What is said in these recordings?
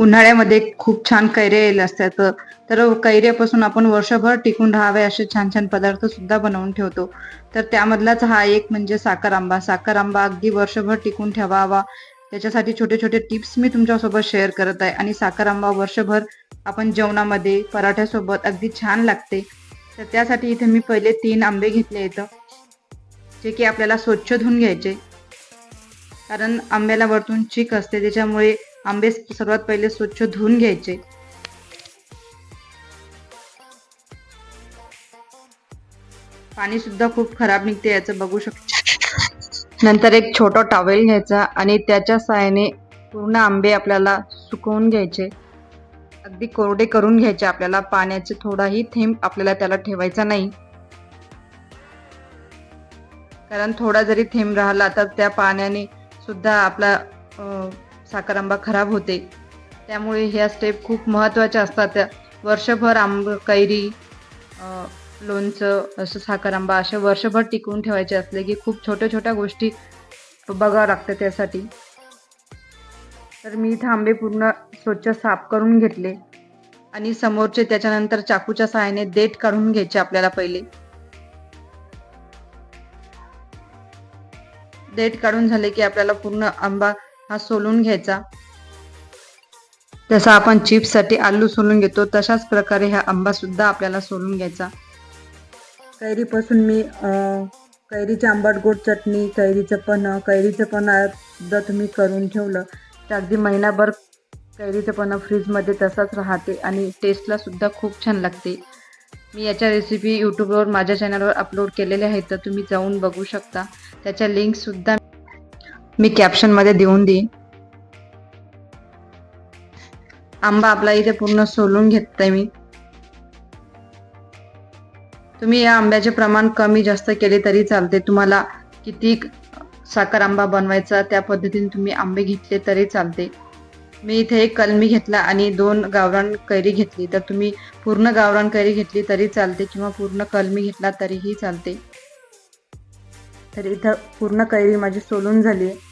उन्हाळ्यामध्ये खूप छान कैरे येईल असतात. तर कैऱ्यापासून आपण वर्षभर टिकून राहावे असे छान छान पदार्थ सुद्धा बनवून ठेवतो. तर त्यामधलाच हा एक म्हणजे साखर आंबा. साखर आंबा अगदी वर्षभर टिकून ठेवावा. त्याच्यासाठी छोटे छोटे टिप्स मी तुमच्यासोबत शेअर करत आहे. आणि साखर आंबा वर्षभर आपण जेवणामध्ये पराठ्यासोबत अगदी छान लागते. तर त्यासाठी इथे मी पहिले तीन आंबे घेतले इथं जे की आपल्याला स्वच्छ धुवून घ्यायचे. कारण आंब्याला वरतून चीक असते. त्याच्यामुळे आंबे सर्वात पहिले स्वच्छ धुवून घ्यायचे. पाणी सुद्धा खूप खराब निघते याचं बघू शकतो. नंतर एक छोटा टॉवेल घ्यायचा आणि त्याच्या सहाय्याने पूर्ण आंबे आपल्याला सुकवून घ्यायचे. अगदी कोरडे करून घ्यायचे आपल्याला पाण्याचे थोडाही थेंब आपल्याला त्याला ठेवायचा नाही. कारण थोडा जरी थेंब राहिला तर त्या पाण्याने सुद्धा आपला साखर आंबा खराब होते. त्यामुळे ह्या स्टेप खूप महत्त्वाच्या असतात. त्या वर्षभर आंब कैरी लोणचं असं साखर आंबा असे वर्षभर टिकवून ठेवायचे असले की खूप छोट्या छोट्या गोष्टी बघावं लागतं त्यासाठी. तर मी इथं आंबे पूर्ण स्वच्छ साफ करून घेतले. आणि समोरचे त्याच्यानंतर चाकूच्या सहाय्याने देठ काढून घ्यायचे आपल्याला पहिले. देठ काढून झाले की आपल्याला पूर्ण आंबा हा सोलून घ्यायचा. जसा आपण चिप्ससाठी आलू सोलून घेतो तशाच प्रकारे हा आंबा सुद्धा आपल्याला सोलून घ्यायचा. कैरीपासून मी कैरीचे कैरीची आंबट गोड चटणी कैरीचं पण कैरीचं पण सुद्धा तुम्ही करून ठेवलं तर अगदी महिनाभर कैरीचं पण फ्रीजमध्ये तसाच राहते आणि टेस्टला सुद्धा खूप छान लागते. मी याच्या रेसिपी यूट्यूबवर माझ्या चॅनलवर अपलोड केलेल्या आहेत तर तुम्ही जाऊन बघू शकता. त्याच्या लिंकसुद्धा मी कॅप्शनमध्ये देऊन देईन. आंबा आपला इथे पूर्ण सोलून घेतलाय मी. तुम्ही या आंब्याचे प्रमाण कमी जास्त केले तरी चालते तुम्हाला किती साखर आंबा बनवायचा त्या पद्धतीने तुम्ही आंबे घेतले तरी चालते मी इथे एक कलमी घेतला आणि दोन गावरान कैरी घेतली. तर तुम्ही पूर्ण गावरान कैरी घेतली तरी चालते किंवा पूर्ण कलमी घेतला तरीही चालते तर इथं पूर्ण कैरी माझी सोलून झाली आहे.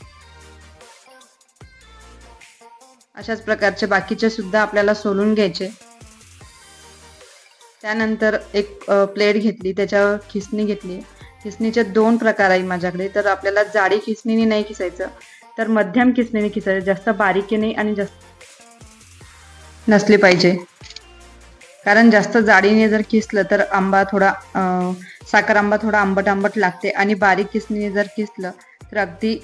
अशाच प्रकारचे बाकीचे सुद्धा आपल्याला सोलून घ्यायचे. त्यानंतर एक प्लेट घेतली त्याच्यावर खिसणी घेतली. खिसणीचे दोन प्रकार आहे माझ्याकडे तर आपल्याला जाडी खिसणीने नाही खिसायचं तर मध्यम खिसणीने खिसायचं जास्त बारीकीने नाही आणि जास्त नसली पाहिजे. कारण जास्त जाडीने जर किसलं तर आंबा थोडा साखर आंबा थोडा आंबट आंबट लागते आणि बारीक किसणीने जर किसलं तर अगदी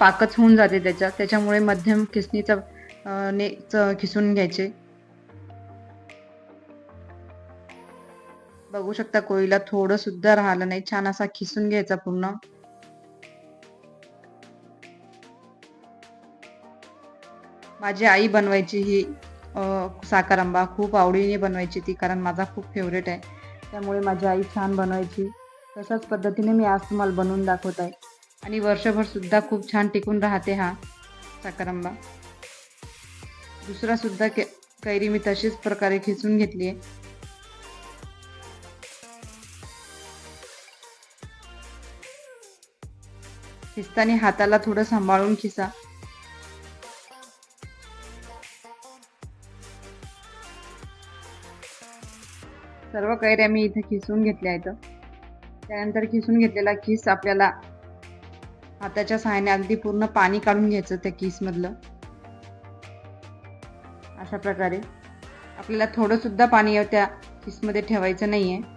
पाकच होऊन जाते त्याच्या त्याच्यामुळे मध्यम किसणीचा ने खिसून घ्यायचे. बघू शकता कोळीला थोडं सुद्धा राहिलं नाही. छान असा खिसून घ्यायचा पूर्ण. माझी आई बनवायची ही साखर आंबा खूप आवडीने बनवायची ती कारण माझा खूप फेवरेट आहे. त्यामुळे माझी आई छान बनवायची. तशाच पद्धतीने मी आज तुम्हाला बनवून दाखवत आहे. आणि वर्षभर सुद्धा खूप छान टिकून राहते हा साखर आंबा दुसरा सुद्धा कैरी मी तशीच प्रकारे खिसून घेतली आहे खिसताना हाताला थोडं सांभाळून खिसा. सर्व कैऱ्या मी इथे खिसून घेतल्या आहेत. त्यानंतर खिसून घेतलेला किस आपल्याला हाताच्या सहाय्याने अगदी पूर्ण पाणी काढून घ्यायचं त्या किसमधलं अशा प्रकारे. आपल्याला थोडं सुद्धा पाणी त्या किसमध्ये ठेवायचं नाही आहे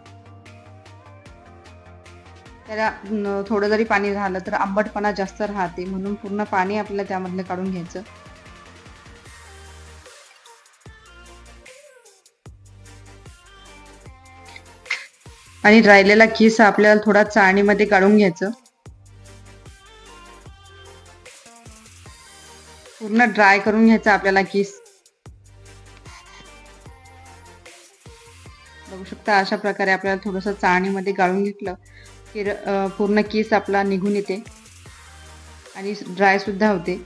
त्याला थोडं जरी पाणी राहिलं तर आंबटपणा जास्त राहते. म्हणून पूर्ण पाणी आपल्याला त्यामधलं काढून घ्यायचं. आणि राहिलेला किस आपल्याला थोडा चाळणीमध्ये काढून घ्यायचं. पूर्ण ड्राय करून घ्यायचा आपल्याला किस. शकता अशा प्रकारे आपल्याला थोडंसं चाळणीमध्ये गाळून घेतलं की र- पूर्ण केस आपला निघून येते आणि ड्राय सुद्धा होते.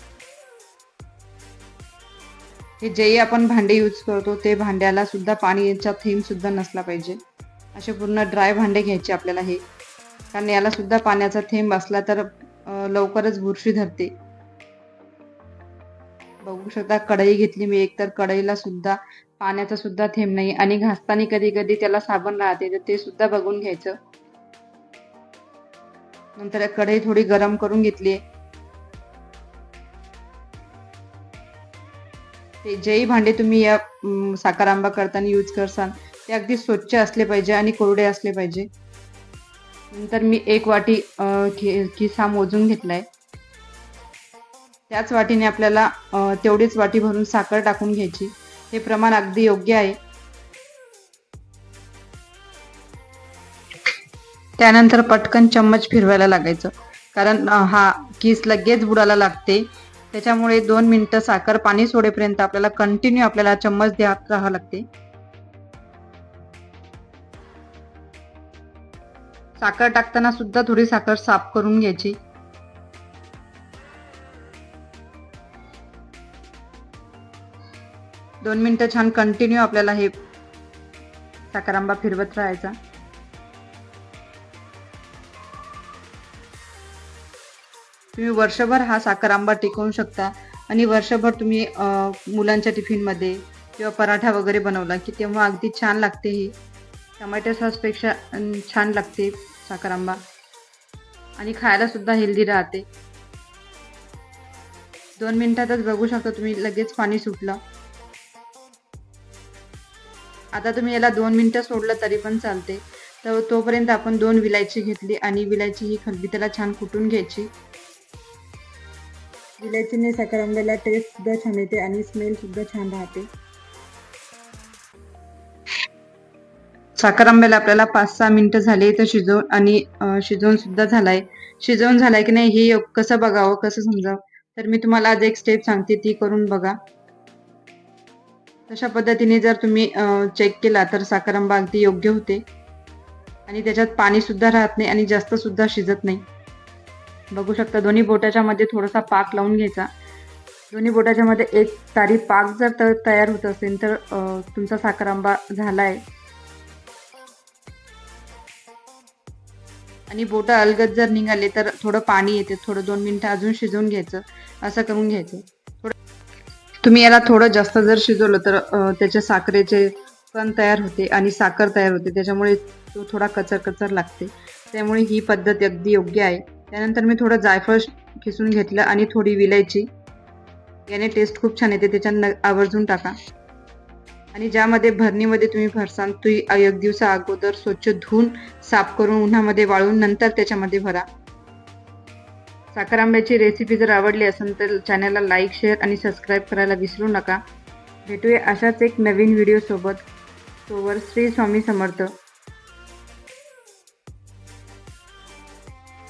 हे जेही आपण भांडे यूज करतो ते भांड्याला सुद्धा पाण्याचा थेंब सुद्धा नसला पाहिजे. असे पूर्ण ड्राय भांडे घ्यायचे आपल्याला हे. कारण याला सुद्धा पाण्याचा थेंब असला तर लवकरच बुरशी धरते. बघू शकता कढई घेतली मी एक तर कढईला सुद्धा पाण्याचा सुद्धा थेंब नाही आणि घासताना कधी कधी त्याला साबण राहते तर ते सुद्धा बघून घ्यायचं. नंतर कढई थोडी गरम करून घेतली ते जेही भांडे तुम्ही या साखर आंबा करताना यूज करसाल ते अगदी स्वच्छ असले पाहिजे आणि कोरडे असले पाहिजे. नंतर मी एक वाटी खि खिसा मोजून घेतलाय. त्याच वाटीने आपल्याला तेवढीच वाटी भरून साखर टाकून घ्यायची. हे प्रमाण अगदी योग्य आहे. त्यानंतर पटकन चम्मच फिरवायला लागायचं. कारण हा किस लगेच बुडाला लागते. त्याच्यामुळे दोन मिनिटं साखर पाणी सोडेपर्यंत आपल्याला कंटिन्यू आपल्याला चम्मच द्यात राहावं लागते. साखर टाकताना सुद्धा थोडी साखर साफ करून घ्यायची. दोन मिनटं छान कंटिन्यू आपल्याला हे साखर आंबा फिरवत राहायचा. तुम्ही वर्षभर हा साखर आंबा टिकवू शकता आणि वर्षभर तुम्ही मुलांच्या टिफिनमध्ये किंवा पराठा वगैरे बनवला की तेव्हा अगदी छान लागते ही. टमाटर सॉसपेक्षा छान लागते साखर आंबा आणि खायला सुद्धा हेल्दी राहते. दोन मिनिटातच बघू शकता तुम्ही लगेच पाणी सुटलं. आता तुम्ही याला दोन मिनटं सोडलं तरी पण चालते. तर तोपर्यंत आपण दोन विलायची घेतली आणि विलायची ही खलबी त्याला छान कुटून घ्यायची. विलायचीने साखर आंब्याला टेस्ट सुद्धा छान येते आणि स्मेल सुद्धा छान राहते. साखर आंब्याला आपल्याला पाच सहा मिनिटं झाले तर शिजवून आणि शिजवून सुद्धा झालाय. शिजवून झालाय की नाही हे योग- कसं बघावं कसं समजावं? तर मी तुम्हाला आज एक स्टेप सांगते ती करून बघा. तशा पद्धतीने जर तुम्ही चेक केला तर साखरंबा अगदी योग्य होते. आणि त्याच्यात पाणी सुद्धा राहत नाही आणि जास्त सुद्धा शिजत नाही. बघू शकता दोन्ही बोटाच्या मध्ये थोडासा पाक लावून घ्यायचा. दोन्ही बोटाच्या मध्ये एक तारी पाक जर तर तयार होत असेल तर तुमचा साखरांबा झाला झालाय. आणि बोटं अलगद जर निघाले तर थोडं पाणी येते. थोडं दोन मिनिटं अजून शिजवून घ्यायचं. असं करून घ्यायचं. तुम्ही याला थोडं जास्त जर शिजवलं तर त्याच्या साखरेचे कण तयार होते आणि साखर तयार होते. त्याच्यामुळे तो थोडा कचर कचर लागते. त्यामुळे ही पद्धत अगदी योग्य आहे. त्यानंतर मी थोडं जायफळ खिसून घेतलं आणि थोडी विलायची. याने टेस्ट खूप छान येते. त्याच्यात न- आवर्जून टाका. आणि ज्यामध्ये भरणीमध्ये तुम्ही भरसान तुम्ही एक दिवसा अगोदर स्वच्छ धुवून साफ करून उन्हामध्ये वाळून नंतर त्याच्यामध्ये भरा. साखर आंब्याची रेसिपी जर आवडली असेल तर चॅनलला लाईक शेअर आणि सबस्क्राईब करायला विसरू नका. भेटूया अशाच एक नवीन व्हिडिओसोबत तोवर श्री स्वामी समर्थ.